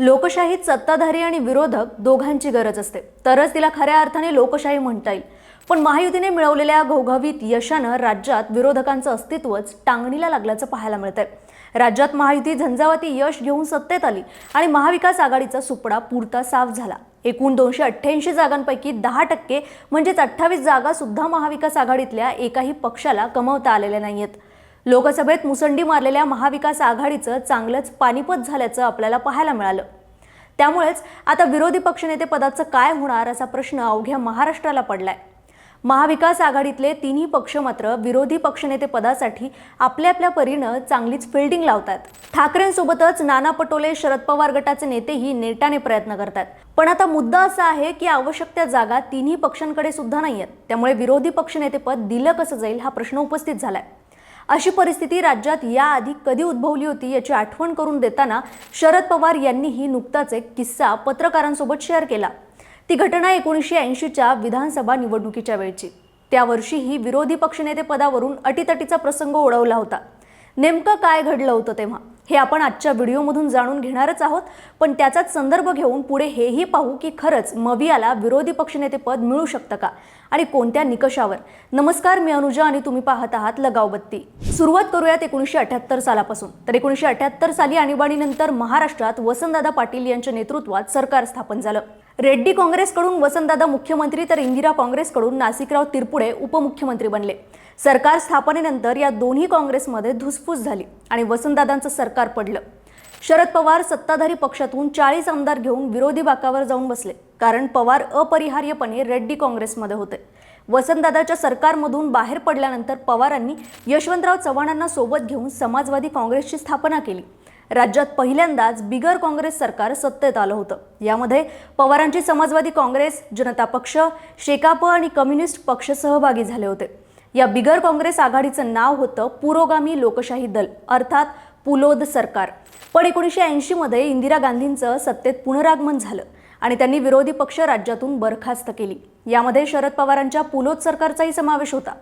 लोकशाहीत सत्ताधारी आणि विरोधक दोघांची गरज असते. तरच तिला खऱ्या अर्थाने लोकशाही म्हणता येईल. पण महायुतीने मिळवलेल्या घवघवीत यशानं राज्यात विरोधकांचं अस्तित्वच टांगणीला लागल्याचं पाहायला मिळतंय. राज्यात महायुती झंझावाती यश घेऊन सत्तेत आली आणि महाविकास आघाडीचा सुपडा पुरता साफ झाला. एकूण दोनशे अठ्ठ्याऐंशी जागांपैकी दहा टक्के म्हणजेच अठ्ठावीस जागा सुद्धा महाविकास आघाडीतल्या एकाही पक्षाला कमवता आलेल्या नाहीयेत. लोकसभेत मुसंडी मारलेल्या महाविकास आघाडीचं चांगलंच पानिपत झाल्याचं आपल्याला पाहायला मिळालं. त्यामुळेच आता विरोधी पक्षनेते पदाचं काय होणार असा प्रश्न अवघ्या महाराष्ट्राला पडलाय. महाविकास आघाडीतले तिन्ही पक्ष मात्र विरोधी पक्षनेते पदासाठी आपल्या आपल्या परीनं चांगलीच फिल्डिंग लावतात. ठाकरेंसोबतच नाना पटोले शरद पवार गटाचे नेतेही नेटाने प्रयत्न करतात. पण आता मुद्दा असा आहे की आवश्यक त्या जागा तिन्ही पक्षांकडे सुद्धा नाही आहेत त्यामुळे विरोधी पक्षनेतेपद दिलं कसं जाईल हा प्रश्न उपस्थित झालाय. अशी परिस्थिती राज्यात याआधी कधी उद्भवली होती याची आठवण करून देताना शरद पवार यांनीही नुकताच एक किस्सा पत्रकारांसोबत शेअर केला. ती घटना एकोणीसशे ऐंशीच्या विधानसभा निवडणुकीच्या वेळची. त्या वर्षीही विरोधी पक्षनेते पदावरून अटीतटीचा प्रसंग ओढवला होता. नेमकं काय घडलं होतं तेव्हा? हे आपण आजच्या व्हिडिओमधून जाणून घेणारच आहोत. पण त्याचाच संदर्भ घेऊन पुढे हेही पाहू की खरंच मवियाला विरोधी पक्षनेते पद मिळू शकतं का? आणि कोणत्या निकषावर? नमस्कार मी अनुजा आणि तुम्ही पाहत आहात लगावबत्ती सुरुवात करूयात एकोणीसशे अठ्याहत्तर सालापासून. तर एकोणीसशे अठ्याहत्तर साली आणीबाणीनंतर महाराष्ट्रात वसंतदादा पाटील यांच्या नेतृत्वात सरकार स्थापन झालं. रेड्डी काँग्रेसकडून वसंतदादा मुख्यमंत्री तर इंदिरा काँग्रेसकडून नासिकराव तिरपुडे उपमुख्यमंत्री बनले. सरकार स्थापनेनंतर या दोन्ही काँग्रेसमध्ये धुसफूस झाली आणि वसंतदादांचं सरकार पडलं. शरद पवार सत्ताधारी पक्षातून चाळीस आमदार घेऊन विरोधी बाकावर जाऊन बसले कारण पवार अपरिहार्यपणे रेड्डी काँग्रेसमध्ये होते. वसंतदादाच्या सरकारमधून बाहेर पडल्यानंतर पवारांनी यशवंतराव चव्हाणांना सोबत घेऊन समाजवादी काँग्रेसची स्थापना केली. राज्यात पहिल्यांदाच बिगर काँग्रेस सरकार सत्तेत आलं होतं. यामध्ये पवारांची समाजवादी काँग्रेस जनता पक्ष शेकाप आणि कम्युनिस्ट पक्ष सहभागी झाले होते. या बिगर काँग्रेस आघाडीचं नाव होतं पुरोगामी लोकशाही दल अर्थात पुलोद सरकार. पण एकोणीसशे ऐंशीमध्ये इंदिरा गांधींचं सत्तेत पुनरागमन झालं आणि त्यांनी विरोधी पक्ष राज्यातून बरखास्त केली. यामध्ये शरद पवारांच्या पुलोद सरकारचाही समावेश होता.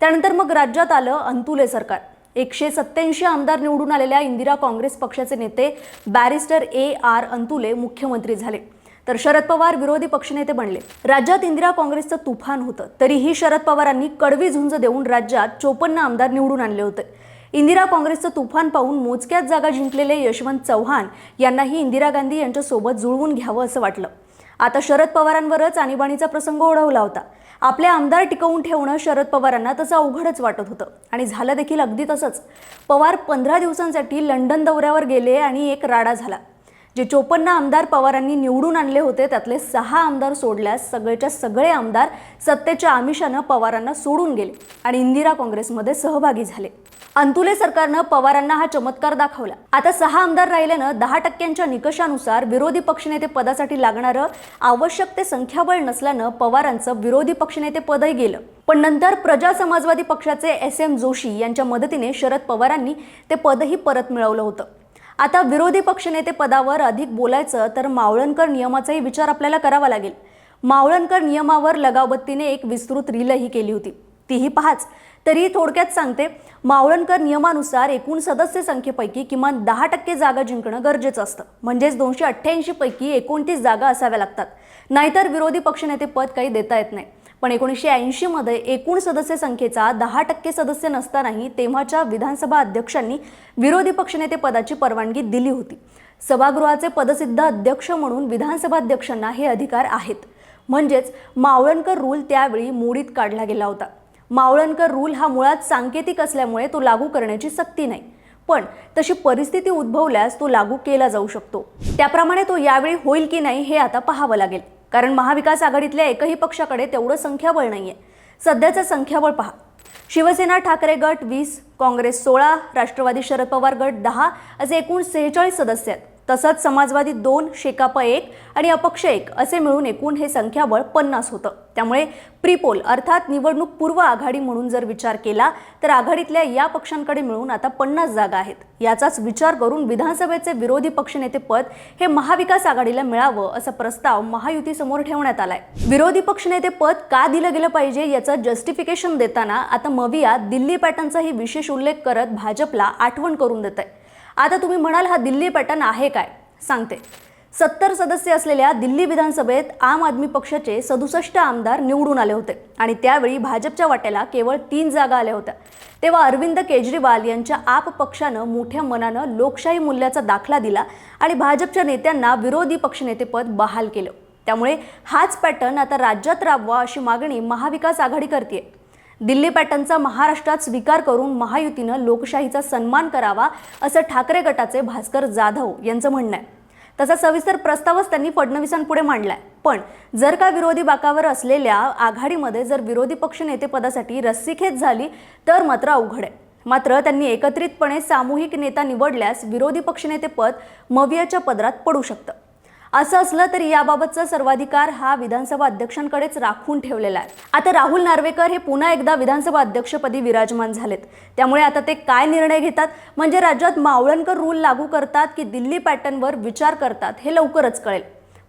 त्यानंतर मग राज्यात आलं अंतुले सरकार. एकशे सत्याऐंशी आमदार निवडून आलेल्या इंदिरा काँग्रेस पक्षाचे नेते बॅरिस्टर ए आर अंतुले मुख्यमंत्री झाले. तर शरद पवार विरोधी पक्षनेते बनले. राज्यात इंदिरा काँग्रेसचं तुफान होतं. तरीही शरद पवारांनी कडवी झुंज देऊन राज्यात चोपन्न आमदार निवडून आणले होते. इंदिरा काँग्रेसचं तुफान पाहून मोजक्याच जागा जिंकलेले यशवंत चव्हाण यांनाही इंदिरा गांधी यांच्यासोबत जुळवून घ्यावं असं वाटलं. आता शरद पवारांवरच आणीबाणीचा प्रसंग ओढवला होता. आपले आमदार टिकवून ठेवणं शरद पवारांना तसं अवघडच वाटत होतं. आणि झालं देखील अगदी तसंच. पवार पंधरा दिवसांसाठी लंडन दौऱ्यावर गेले आणि एक राडा झाला. जे चोपन्न आमदार पवारांनी निवडून आणले होते त्यातले सहा आमदार सोडल्यास सगळेच्या सगळे आमदार सत्तेच्या आमिषानं पवारांना सोडून गेले आणि इंदिरा काँग्रेसमध्ये सहभागी झाले. अंतुले सरकारनं पवारांना हा चमत्कार दाखवला. आता सहा आमदार राहिल्यानं दहा टक्क्यांच्या निकषानुसार विरोधी पक्षनेते पदासाठी लागणारं आवश्यक ते संख्याबळ नसल्यानं पवारांचं विरोधी पक्षनेते पदही गेलं. पण नंतर प्रजा समाजवादी पक्षाचे एस एम जोशी यांच्या मदतीने शरद पवारांनी ते पदही परत मिळवलं होतं. आता विरोधी पक्षनेते पदावर अधिक बोलायचं तर मावळणकर नियमाचाही विचार आपल्याला करावा लागेल. मावळणकर नियमावर लगावबत्तीने एक विस्तृत रीलही केली होती. तीही पाहाच. तरी थोडक्यात सांगते मावळणकर नियमानुसार एकूण सदस्य संख्येपैकी किमान दहा टक्के जागा जिंकणं गरजेचं असतं. म्हणजेच दोनशे अठ्ठ्याऐंशी पैकी एकोणतीस जागा असाव्या लागतात. नाहीतर विरोधी पक्षनेते पद काही देता येत नाही. पण एकोणीसशे ऐंशीमध्ये एकूण सदस्य संख्येचा दहा टक्के सदस्य नसतानाही तेव्हाच्या विधानसभा अध्यक्षांनी विरोधी पक्षनेते पदाची परवानगी दिली होती. सभागृहाचे पदसिद्ध अध्यक्ष म्हणून विधानसभा अध्यक्षांना हे अधिकार आहेत. म्हणजेच मावळणकर रूल त्यावेळी मोडीत काढला गेला होता. मावळणकर रूल हा मुळात सांकेतिक असल्यामुळे तो लागू करण्याची सक्ती नाही. पण तशी परिस्थिती उद्भवल्यास तो लागू केला जाऊ शकतो. त्याप्रमाणे तो यावेळी होईल की नाही हे आता पाहावं लागेल. कारण महाविकास आघाडीतल्या एकही पक्षाकडे तेवढं संख्याबळ नाहीये. सध्याचं संख्याबळ पहा. शिवसेना ठाकरे गट वीस काँग्रेस सोळा राष्ट्रवादी शरद पवार गट दहा असे एकूण सेहेचाळीस सदस्य आहेत. तसंच समाजवादी दोन शेकाप एक आणि अपक्ष एक असे मिळून एकूण हे संख्याबळ पन्नास होतं. त्यामुळे प्रीपोल अर्थात निवडणूक पूर्व आघाडी म्हणून जर विचार केला तर आघाडीतल्या या पक्षांकडे मिळून आता पन्नास जागा आहेत. याचाच विचार करून विधानसभेचे विरोधी पक्षनेते पद हे महाविकास आघाडीला मिळावं असा प्रस्ताव महायुतीसमोर ठेवण्यात आलाय. विरोधी पक्षनेते पद का दिलं गेलं पाहिजे याचं जस्टिफिकेशन देताना आता मविया दिल्ली पॅटर्नचाही विशेष उल्लेख करत भाजपला आठवण करून देत आहे आता तुम्ही म्हणाल हा दिल्ली पॅटर्न आहे काय? सांगते. सत्तर सदस्य असलेल्या दिल्ली विधानसभेत आम आदमी पक्षाचे सदुसष्ट आमदार निवडून आले होते आणि त्यावेळी भाजपच्या वाट्याला केवळ तीन जागा आल्या होत्या. तेव्हा अरविंद केजरीवाल यांच्या आप पक्षानं मोठ्या मनानं लोकशाही मूल्याचा दाखला दिला आणि भाजपच्या नेत्यांना विरोधी पक्षनेतेपद बहाल केलं. त्यामुळे हाच पॅटर्न आता राज्यात राबवा अशी मागणी महाविकास आघाडी करते दिल्ली पॅटर्नचा महाराष्ट्रात स्वीकार करून महायुतीनं लोकशाहीचा सन्मान करावा असं ठाकरे गटाचे भास्कर जाधव यांचं म्हणणं आहे. तसा सविस्तर प्रस्तावच त्यांनी फडणवीसांपुढे मांडलाय. पण जर का विरोधी बाकावर असलेल्या आघाडीमध्ये जर विरोधी पक्ष नेतेपदासाठी रस्सीखेच झाली तर मात्र अवघड आहे. मात्र त्यांनी एकत्रितपणे सामूहिक नेता निवडल्यास विरोधी पक्षनेतेपद मवियाच्या पदरात पडू शकतं. असं असलं तरी याबाबतचा सर्वाधिकार हा विधानसभा अध्यक्षांकडेच राखून ठेवलेला आहे. आता राहुल नार्वेकर हे पुन्हा एकदा विधानसभा अध्यक्षपदी विराजमान झालेत. त्यामुळे आता ते काय निर्णय घेतात? म्हणजे राज्यात मावळणकर रूल लागू करतात की दिल्ली पॅटर्नवर विचार करतात हे लवकरच कळेल.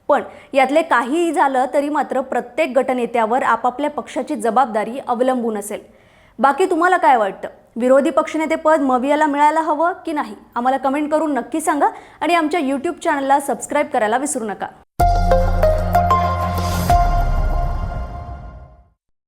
पण यातले काहीही झालं तरी मात्र प्रत्येक गटनेत्यावर आपापल्या पक्षाची जबाबदारी अवलंबून असेल. बाकी तुम्हाला काय वाटतं? विरोधी पक्षनेतेपद मवियाला मिळायला हवं की नाही? आम्हाला कमेंट करून नक्की सांगा आणि आमच्या यूट्यूब चॅनलला सबस्क्राईब करायला विसरू नका.